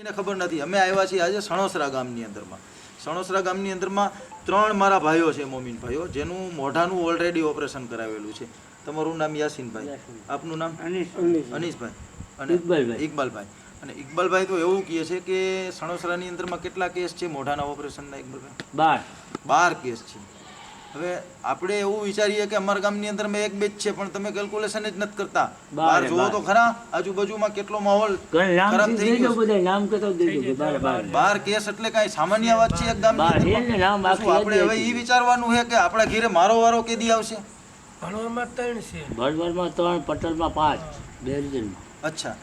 એને ખબર નથી. અમે આવ્યા છીએ આજે સણોસરા ગામની અંદરમાં. સણોસરા ગામની અંદરમાં ત્રણ મારા ભાઈઓ છે મોમીન ભાઈઓ જેનું મોઢાનું ઓલરેડી ઓપરેશન કરાવેલું છે. તમારું નામ યાસીનભાઈ. આપનું નામ? અનીશભાઈ. અને ઇકબાલભાઈ. ઇકબાલભાઈ. અને ઇકબાલભાઈ તો એવું કહે છે કે સણોસરાની અંદરમાં કેટલા કેસ છે મોઢાના ઓપરેશનના ઇકબાલભાઈ? બાર. બાર કેસ છે. હવે આપણે એવું વિચારીએ કે અમારા ગામની અંદર મેં એક બે જ છે પણ તમે કેલ્ક્યુલેશન જ નથી કરતા. બાર બહાર જુઓ તો ખરા આજુબાજુમાં કેટલો માહોલ ખરાબ થઈ ગયો બાર બાર બાર. કેસ એટલે કાંઈ સામાન્ય વાત છે એક આખી આપણે હવે એ વિચારવાનું છે કે આપણા ઘેરે મારો વારો કેદી આવશે? ભણવામાં ત્રણ છે. ત્રણ પટલમાં પાંચ. બે અચ્છા.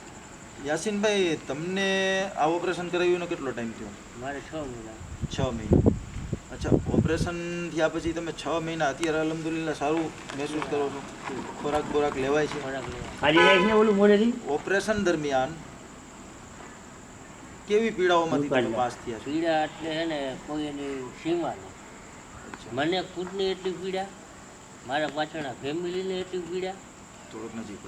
યાસીનભાઈ તમને આ ઓપરેશન કરાવ્યું કેટલો ટાઈમ થયો? મારે છ મહિના. છ મહિના. અચ્છા ઓપરેશન થયા પછી તમે છ મહિના અત્યારે અલહમદુલિલ્લાહ સારું મહેસૂસ કરો છો? ખોરાક બોરાક લેવાય છે? ખાલી જાય ને ઓલું મોઢેથી? ઓપરેશન દરમિયાન કેવી પીડાઓમાંથી તમે પાસ થયા છો? પીડા એટલે હે ને કોઈ એની સીમા નહીં મને ખુદને એટલી પીડા મારા પાછળના ફેમિલીને એટલી પીડા. થોડુંક નજીક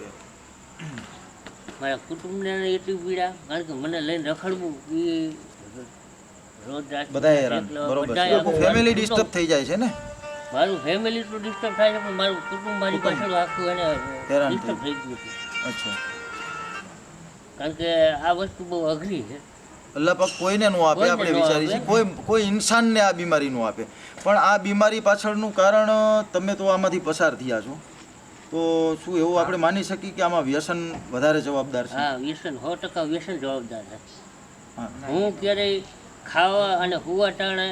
મારા કુટુંબને એટલી પીડા કારણ કે મને લઈને રખડવું એ બધા હેરાન બરોબર ફેમિલી ડિસ્ટર્બ થઈ જાય છે ને? મારું ફેમિલી તો ડિસ્ટર્બ થાય છે પણ મારું કુટુંબ. મારી પાસે આખું એને ડિસ્ટર્બ થઈ ગયું. છે. અચ્છા. કારણ કે આ વસ્તુ બહુ અઘરી છે. અલ્લાહ પાક કોઈને નો આપે આપણે નો વિચારી છીએ. કોઈ કોઈ ઇન્સાનને આ બીમારી નો આપે. પણ આ બીમારી પાછળનું કારણ તમે તો આમાંથી પસાર થયા છો. તો શું એવું આપણે માની શકીએ કે આમાં વ્યસન વધારે જવાબદાર છે? હા વ્યસન સો ટકા વ્યસન જવાબદાર છે. હું ક્યારેય ખાવા અને હુવા ટાણે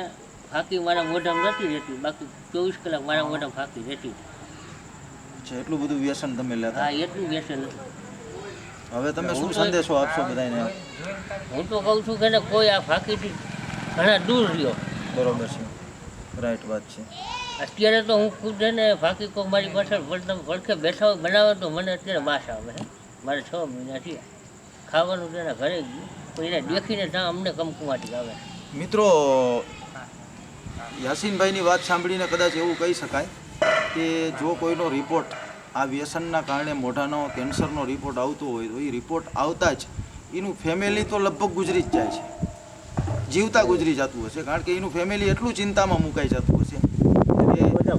ફાંકી મારા મોઢામાં નથી રહેતી. બાકી ચોવીસ કલાક મારા મોઢામાં ફાંકી રહેતી. છે એટલું બધું વ્યસન તમે લેતા? હા એટલું વ્યસન હવે તમે શું સંદેશો આપશો બધાને હું તો કહું છું કે કોઈ આ ફાંકીથી ઘણા દૂર રહ્યો. બરોબર છે. રાઈટ વાત છે. અત્યારે તો હું ખુદ છે ને ફાંકી કોઈ મારી પાછળ વળતા વળખે બેઠા હોય બનાવે તો મને અત્યારે માસ આવે મારે છ મહિના થયા. ખાવાનું તેના ઘરે ગયું. એને દેખીને ત્યાં અમને કમકુમાટી આવે. મિત્રો યાસીનભાઈની વાત સાંભળીને કદાચ એવું કહી શકાય કે જો કોઈનો રિપોર્ટ આ વ્યસનના કારણે મોઢાનો કેન્સરનો રિપોર્ટ આવતો હોય તો એ રિપોર્ટ આવતા જ એનું ફેમિલી તો લગભગ ગુજરી જ જાય છે. જીવતા ગુજરી જતું હશે કારણ કે એનું ફેમિલી એટલું ચિંતામાં મુકાઈ જતું હશે.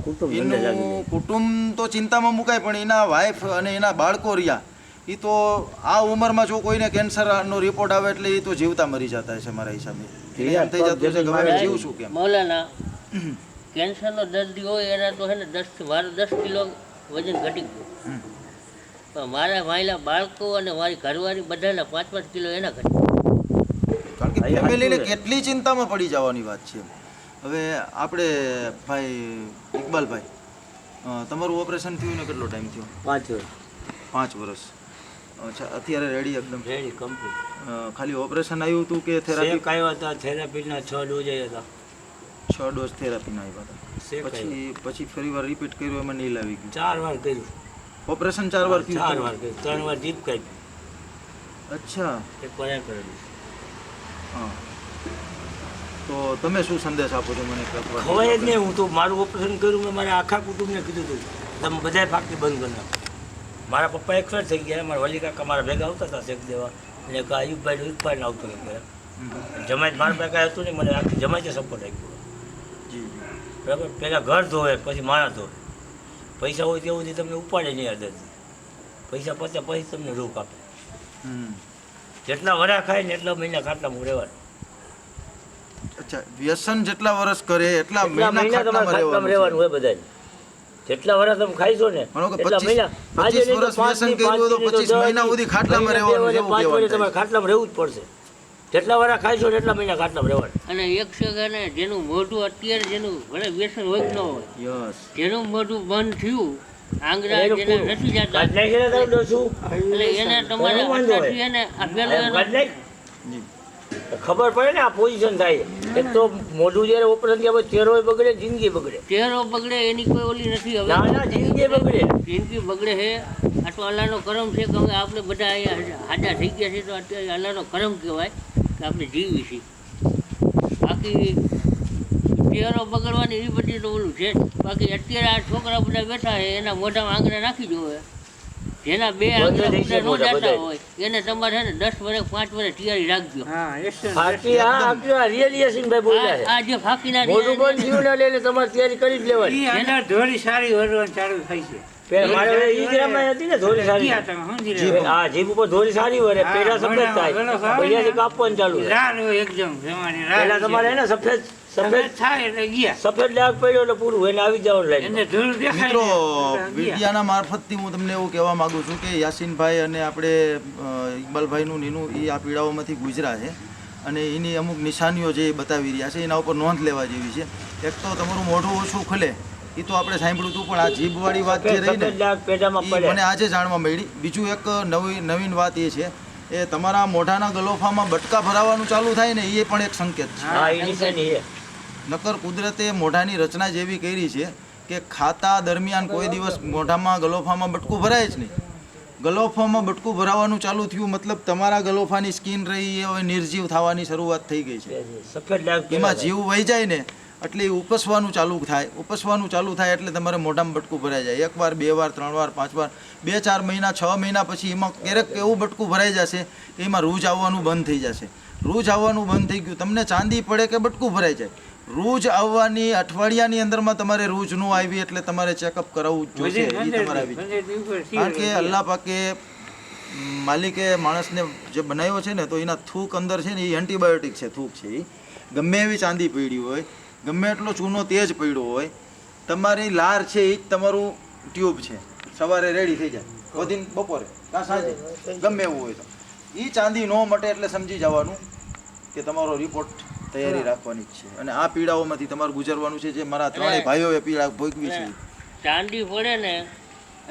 કુટુંબ એનું કુટુંબ તો ચિંતામાં મુકાય પણ એના વાઈફ અને એના બાળકો રહ્યા. એ તો આ ઉંમરમાં જો કોઈને કેન્સરનો રિપોર્ટ આવે એટલે એ તો જીવતા મરી જતા છે મારા હિસાબે. એમ થઈ જતું છે કે હવે જીવ શું કેમ? મૌલાના કેન્સરનો દર્દી હોય એના તો હે ને દસ મારું દસ કિલો વજન ઘટી ગયું. હમ. પણ મારા માયલા બાળકો અને મારી ઘરવાળી બધાના પાંચ પાંચ કિલો એના ઘટી કારણ કે ફેમિલીને કેટલી ચિંતામાં પડી જવાની વાત છે હવે આપણે ભાઈ ઇકબાલભાઈ તમારું ઓપરેશન થયું ને કેટલો ટાઈમ થયો? પાંચ પાંચ વર્ષ. અચ્છા અત્યારે રેડી એકદમ? રેડી કમ્પ્લીટ ખાલી ઓપરેશન આવ્યું હતું કે થેરાપી આવ્યા હતા થેરાપીના છ ડોઝ આવ્યા હતા. છ ડોઝ થેરાપીના આવ્યા હતા. પછી પછી ફરી વાર રિપીટ કર્યું એમાં નીલ આવી ગયું. ચાર વાર કર્યું. ઓપરેશન ચાર વાર ચાર વાર કર્યું. ત્રણ વાર જીપ કાઢી. અચ્છા. એક વાર કરેલું હા. તો તમે શું સંદેશ આપો છો મને ખબર? જ નહીં. હું તો મારું ઓપરેશન કર્યું મેં મારા આખા કુટુંબને કીધું હતું. તમે બધાય ફાકી બંધ કરી નાખો. મારા પપ્પા એક્સપર્ટ થઈ ગયા મારા વલી કાકા મારા ભેગા આવતા હતા શેખ દેવા એટલે કે આયુબભાઈ યુગભાઈને આવતો ઘરે. જમાઈ મારા ભેગા હતું ને મને આખી જમાઈ સપોર્ટ આપ્યો. બરાબર? પહેલાં ઘર ધોવે પછી માણા ધોવે. પૈસા હોય તેવું તમને ઉપાડે નહીં આદત પૈસા પત્યા પછી તમને રોક આપે. હમ. જેટલા વરા ખાય ને એટલા મહિના ખાટલામાં રહેવાનું. અચ્છા વ્યસન જેટલા વર્ષ કરે એટલા મહિના ખાટલામાં રહેવાનું હોય બધાને જેટલા વર્ષ તમે ખાઈશો ને એટલા મહિના. આજે 25 નહીં તો વર્ષ પાંચ વ્યસન દી, કર્યું હોય તો પાંચ દી, 25 દસ મહિના સુધી ખાટલામાં રહેવાનું પાંચ તમારે રહેવું જ પડશે. જેટલા વર્ષ ખાઈશો ને એટલા મહિના ખાટલામાં રહેવાનું. અને એક છે જેનું મોઢું અત્યારે જેનું ભલે વ્યસન હોય કે ન હોય જેનું મોઢું બંધ થયું આંગળા એનું જેને નથી જતા. એટલે એને તમારે વાંધો એને આ પેલો ખબર પડે ને આ પોઝિશન થાય. એક તો મોઢું જ્યારે ઓપરેશન થયા ચહેરો બગડે જિંદગી બગડે. ચહેરો બગડે એની કોઈ ઓલી નથી હવે ના ના જિંદગી બગડે. જિંદગી બગડે છે આ તો અલ્લાહનો કરમ છે કે હવે આપણે બધા અહીંયા હાજા થઈ ગયા છે તો અત્યારે અલ્લાહનો કરમ કહેવાય કે આપણે જીવી છીએ. બાકી ચહેરો બગડવાની એ બધી તો ઓલું છે બાકી અત્યારે આ છોકરા બધા બેઠા છે એના મોઢામાં આંગળા નાખી જોવે. જેના બે નો જાતા હોય. એને તમારે છે ને દસ વર્ષ પાંચ વર્ષ તૈયારી રાખજો. ફાકી આ આટલું આ રિયલી યાસીનભાઈ બોલ્યા છે. આ જે ફાકીના મોટું પણ જીવ ના લઈને તમારે તૈયારી કરી જ લેવાની. એના ધોરી સારી વરવાનું ચાલુ થઈ છે. ને સફેદ સફેદ થાય એટલે ગયા. સફેદ ડાઘ પડ્યો એટલે પૂરું એને આવી જવાનું એને ધૂળ દેખાય મિત્રો. મીડિયાના મારફતથી હું તમને એવું કહેવા માંગુ છું કે યાસીનભાઈ અને આપણે ઇકબાલભાઈનું નીનું એ આ પીડાઓમાંથી ગુજરા છે. અને એની અમુક નિશાનીઓ જે બતાવી રહ્યા છે એના ઉપર નોંધ લેવા જેવી છે. એક તો તમારું મોઢું ઓછું ખુલે એ તો આપણે સાંભળ્યું હતું પણ આ જીભવાળી વાત જે રહી ને મને આજે જાણવા મળી. બીજું એક નવી નવીન વાત એ છે એ તમારા મોઢાના ગલોફામાં બટકા ભરાવાનું ચાલુ થાય ને એ પણ એક સંકેત છે. નકર કુદરતે મોઢાની રચના જેવી કરી છે કે ખાતા દરમિયાન કોઈ દિવસ મોઢામાં ગલોફામાં બટકું ભરાય જ નહીં. ગલોફામાં બટકું ભરાવાનું ચાલુ થયું મતલબ તમારા ગલોફાની સ્કિન રહી એ હવે નિર્જીવ થવાની શરૂઆત થઈ ગઈ છે. એમાં જીવ વહી જાય ને એટલે એ ઉપસવાનું ચાલુ થાય. ઉપસવાનું ચાલુ થાય એટલે તમારે મોઢામાં બટકું ભરાઈ જાય. એકવાર બે વાર ત્રણ વાર પાંચ વાર બે ચાર મહિના છ મહિના પછી એમાં ક્યારેક એવું બટકું ભરાઈ જશે કે એમાં રૂજ આવવાનું બંધ થઈ જશે. રૂજ આવવાનું બંધ થઈ ગયું. તમને ચાંદી પડે કે બટકું ભરાઈ જાય? રૂજ આવવાની અઠવાડિયાની અંદરમાં તમારે રૂજ ન આવી એટલે તમારે ચેકઅપ કરાવવું જ જોશે. એ તમારે આવી કારણ કે. અલ્લાહ પાકે માલિકે માણસને જે બનાવ્યો છે ને તો એના થૂક અંદર છે ને એ એન્ટીબાયોટિક છે થૂક છે એ ગમે એવી ચાંદી પડી હોય ગમે એટલો ચૂનો તેજ પડ્યો હોય તમારી લાર છે એ જ તમારું ટ્યુબ છે. સવારે રેડી થઈ જાય. વધીને બપોરે. કાં સાંજે. ગમે એવું હોય તો. એ ચાંદી ન મટે એટલે સમજી જવાનું કે તમારો રિપોર્ટ તૈયારી રાખવાની જ છે. અને આ પીડાઓમાંથી તમારે ગુજરવાનું છે જે મારા ત્રણેય ભાઈઓએ પીડા ભોગવી છે. ચાંદી પડે ને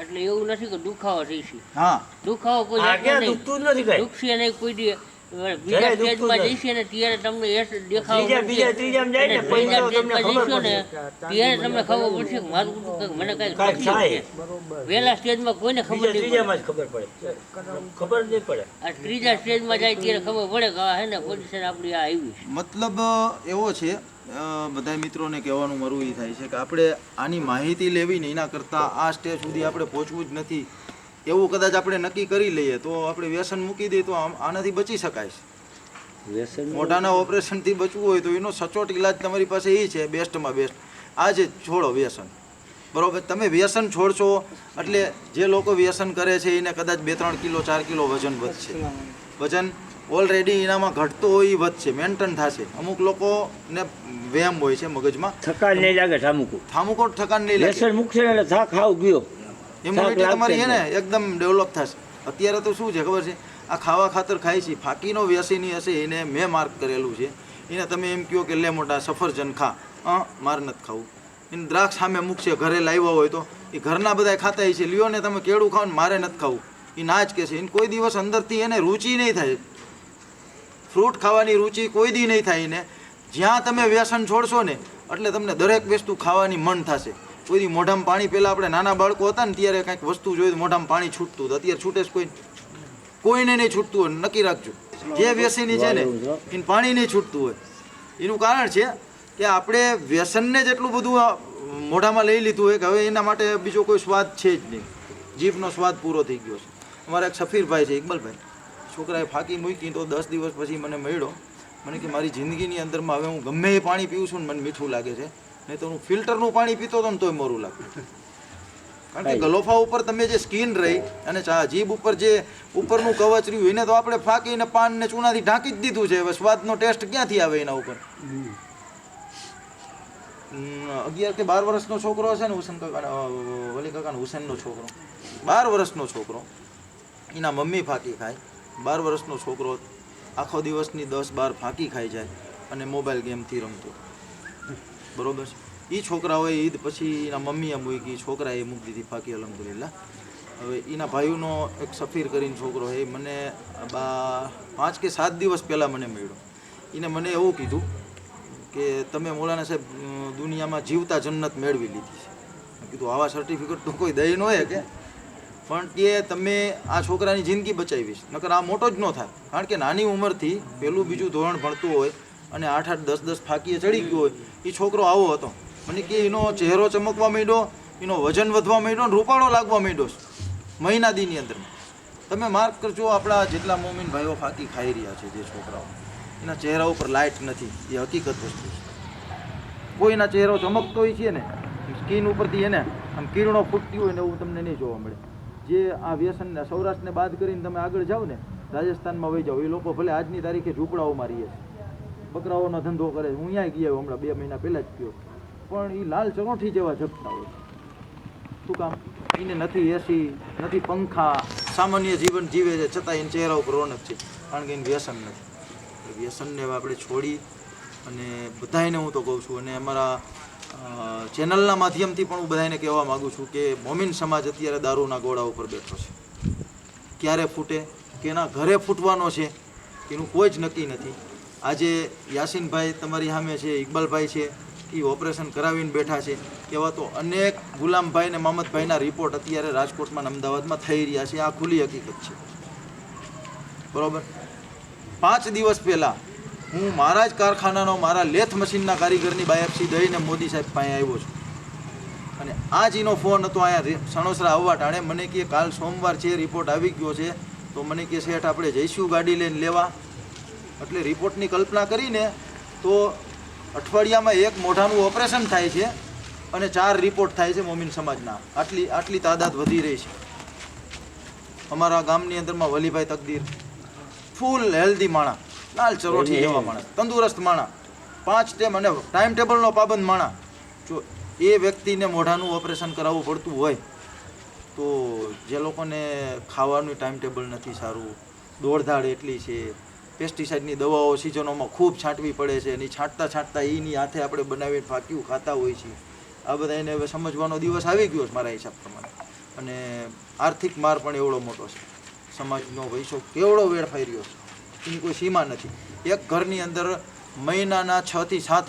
એટલે એવું નથી કે દુખાવો થઈ છે. હા. દુખાવો કોઈ. દુખતું નથી દુખશે નહીં કોઈ દી. બીજા સ્ટેજમાં જઈશે ને ત્યારે તમને એ દેખાવ બીજા- બીજા, ત્રીજામાં જાય ને, ને ત્યારે તમને ખબર પડશે કે મારું કંઈક મને કાંઈક કાંઈક થાય. પહેલા સ્ટેજમાં કોઈને ખબર નહીં પડે. ત્રીજામાં જ ખબર પડે. ખબર નહીં પડે. આ ત્રીજા સ્ટેજમાં જાય ત્યારે ખબર પડે કે હે ને પોઝિશન આપણી આ આવી મતલબ એવો છે બધા બધા મિત્રોને કહેવાનું મારું એ થાય છે કે આપણે આની માહિતી લેવી ને એના કરતાં આ સ્ટેજ સુધી આપણે પહોંચવું જ નથી. એવું કદાચ આપણે નક્કી કરી લઈએ તો આપણે વ્યસન મૂકી દઈએ તો આનાથી બચી શકાય છે. વ્યસન મોઢાના ઓપરેશનથી બચવું હોય તો એનો સચોટ ઇલાજ તમારી પાસે એ છે બેસ્ટમાં બેસ્ટ. આ જે છોડો વ્યસન. બરોબર? તમે વ્યસન છોડશો એટલે જે લોકો વ્યસન કરે છે એને કદાચ બે ત્રણ કિલો ચાર કિલો વજન વધશે. વજન ઓલરેડી એનામાં ઘટતો હોય એ વધશે મેન્ટેન થશે. અમુક લોકોને વ્યાયામ હોય છે મગજમાં. થકાન નહીં લાગે થામુકો થામુકો થકાન નહીં લાગે. વ્યસન મુકશે એટલે થાક ખાવ ગયો. ઇમ્યુનિટી તમારી છે ને એકદમ ડેવલપ થશે. અત્યારે તો શું છે ખબર છે? આ ખાવા ખાતર ખાય છે ફાકીનો વ્યસની હશે એને મેં માર્ક કરેલું છે. એને તમે એમ કહો કે લે મોટા સફરજન ખા. અ માર નથી ખાવું. એને દ્રાક્ષ સામે મૂકશે ઘરે લાવ્યા હોય તો. એ ઘરના બધા ખાતા છે. લ્યો ને તમે કેળું ખાવ ને મારે નથી ખાવું. એ ના જ કહેશે એને કોઈ દિવસ અંદરથી એને રુચિ નહીં થાય. ફ્રૂટ ખાવાની રુચિ કોઈ દી નહીં થાય એને. જ્યાં તમે વ્યસન છોડશો ને એટલે તમને દરેક વસ્તુ ખાવાની મન થશે. કોઈ મોઢામાં પાણી પહેલાં આપણે નાના બાળકો હતા ને ત્યારે કાંઈક વસ્તુ જોઈએ મોઢામાં પાણી છૂટતું હતું. અત્યારે છૂટે જ કોઈ કોઈને નહીં છૂટતું હોય. નક્કી રાખજો. જે વ્યસની છે ને, એને પાણી નહીં છૂટતું હોય. એનું કારણ છે કે આપણે વ્યસનને જ એટલું બધું મોઢામાં લઈ લીધું હોય કે હવે એના માટે બીજો કોઈ સ્વાદ છે જ નહીં. જીભનો સ્વાદ પૂરો થઈ ગયો છે. અમારા એક સફીરભાઈ છે, ઇકબલભાઈ. છોકરાએ ફાંકી મૂકી તો દસ દિવસ પછી મને મળ્યો. મને કે મારી જિંદગીની અંદરમાં હવે હું ગમે એ પાણી પીવું છું ને મને મીઠું લાગે છે. નહીં તો હું ફિલ્ટરનું પાણી પીતો હતો ને તોય મોરું લાગતું કારણ કે ગલોફા ઉપર તમે જે સ્કીન રહી અને જીભ ઉપર જે ઉપરનું કવચ રહ્યું એને તો આપણે ફાંકીને પાન ને ચૂનાથી ઢાંકી જ દીધું છે. હવે સ્વાદનો ટેસ્ટ ક્યાંથી આવે એના ઉપર? અગિયાર કે બાર વર્ષનો છોકરો છે ને હુસેન કાકા વલી કાકાનો હુસેનનો છોકરો. બાર વર્ષનો છોકરો. એના મમ્મી ફાંકી ખાય. બાર વર્ષનો છોકરો આખો દિવસની દસ બાર ફાંકી ખાઈ જાય અને મોબાઈલ ગેમથી રમતો. બરોબર છે. એ છોકરાઓએ ઈદ પછી એના મમ્મીએ મૂકી છોકરાએ મૂકી દીધી ફાકી અલહમદુલિલ્લા હવે એના ભાઈઓનો એક સફીર કરીને છોકરો એ મને બા પાંચ કે સાત દિવસ પહેલાં મને મળ્યો. એને મને એવું કીધું કે તમે મોલાના સાહેબ દુનિયામાં જીવતા જન્નત મેળવી લીધી છે. કીધું, આવા સર્ટિફિકેટ તો કોઈ દઈ ન હોય કે? પણ કે તમે આ છોકરાની જિંદગી બચાવીશ નકર આ મોટો જ ન થાય. કારણ કે નાની ઉંમરથી પહેલું બીજું ધોરણ ભણતું હોય અને આઠ આઠ દસ દસ ફાંકીએ ચડી ગયો હોય એ છોકરો આવો હતો. મને કે એનો ચહેરો ચમકવા માંડ્યો, એનો વજન વધવા માંડ્યો ને રૂપાળો લાગવા માંડ્યો. મહિના દીની અંદરમાં. તમે માર્ક કરજો, આપણા જેટલા મોમીન ભાઈઓ ફાકી ખાઈ રહ્યા છે જે છોકરાઓ. એના ચહેરા ઉપર લાઇટ નથી, એ હકીકત વસ્તુ છે. કોઈના ચહેરો ચમકતો હોય છે ને સ્કિન ઉપરથી એને આમ કિરણો ફૂટતી હોય ને એવું તમને નહીં જોવા મળે. જે આ વ્યસનને સૌરાષ્ટ્રને બાદ કરીને તમે આગળ જાઓ ને, રાજસ્થાનમાં વહી જાઓ, એ લોકો ભલે આજની તારીખે ઝૂંપડાઓમાં રહીએ છે. બકરાઓનો ધંધો કરે હું અહીંયા ગયા હમણાં, બે મહિના પહેલાં જ ગયો પણ એ લાલ ચરોઠી જેવા ઝપતા હોય. શું કામ? એને નથી એસી, નથી પંખા. સામાન્ય જીવન જીવે છે છતાં એના ચહેરા ઉપર રોનક છે. કારણ કે એને વ્યસન નથી. વ્યસનને આપણે છોડી અને બધાને હું તો કહું છું, અને અમારા ચેનલના માધ્યમથી પણ હું બધાને કહેવા માગું છું કે મોમિન સમાજ અત્યારે દારૂના ગોળા ઉપર બેઠો છે. ક્યારે ફૂટે? કે એના ઘરે ફૂટવાનો છે? એનું કોઈ જ નક્કી નથી. આજે યાસીનભાઈ તમારી સામે છે, ઇકબાલભાઈ છે એ ઓપરેશન કરાવીને બેઠા છે. એવા તો અનેક ગુલામભાઈ ને મામદભાઈના રિપોર્ટ અત્યારે રાજકોટમાં અમદાવાદમાં થઈ રહ્યા છે. આ ખુલ્લી હકીકત છે. બરાબર? પાંચ દિવસ પહેલાં હું મારા જ કારખાનાનો, મારા લેથ મશીનના કારીગરની બાયપસી દઈને મોદી સાહેબ પાસે આવ્યો છું. અને આ જ એનો ફોન હતો અહીંયા સણોસરા આવવા ટાણે. મને કહે કાલ સોમવાર છે રિપોર્ટ આવી ગયો છે. તો મને કહે શેઠ, આપણે જઈશું ગાડી લઈને લેવા. એટલે રિપોર્ટની કલ્પના કરીને તો અઠવાડિયામાં એક મોઢાનું ઓપરેશન થાય છે અને ચાર રિપોર્ટ થાય છે મોમિન સમાજના. આટલી આટલી તાદાદ વધી રહી છે. અમારા ગામની અંદરમાં વલીભાઈ તકદીર ફૂલ હેલ્ધી માણા લાલ ચરોઠી એવા માણસ તંદુરસ્ત માણા પાંચ ટેમ અને ટાઈમ ટેબલનો પાબંદ માણા. જો એ વ્યક્તિને મોઢાનું ઓપરેશન કરાવવું પડતું હોય તો જે લોકોને ખાવાનું ટાઈમ ટેબલ નથી સારું દોડધાડ એટલી છે પેસ્ટિસાઇડની દવાઓ સિઝનોમાં ખૂબ છાંટવી પડે છે એની છાંટતા છાંટતા એની હાથે આપણે બનાવીને ફાંક્યું ખાતા હોય છે આ બધા એને હવે સમજવાનો દિવસ આવી ગયો છે મારા હિસાબ પ્રમાણે. અને આર્થિક માર પણ એવડો મોટો છે. સમાજનો પૈસો કેવડો વેડફાઈ રહ્યો છે? એની કોઈ સીમા નથી. એક ઘરની અંદર મહિનાના છ થી સાત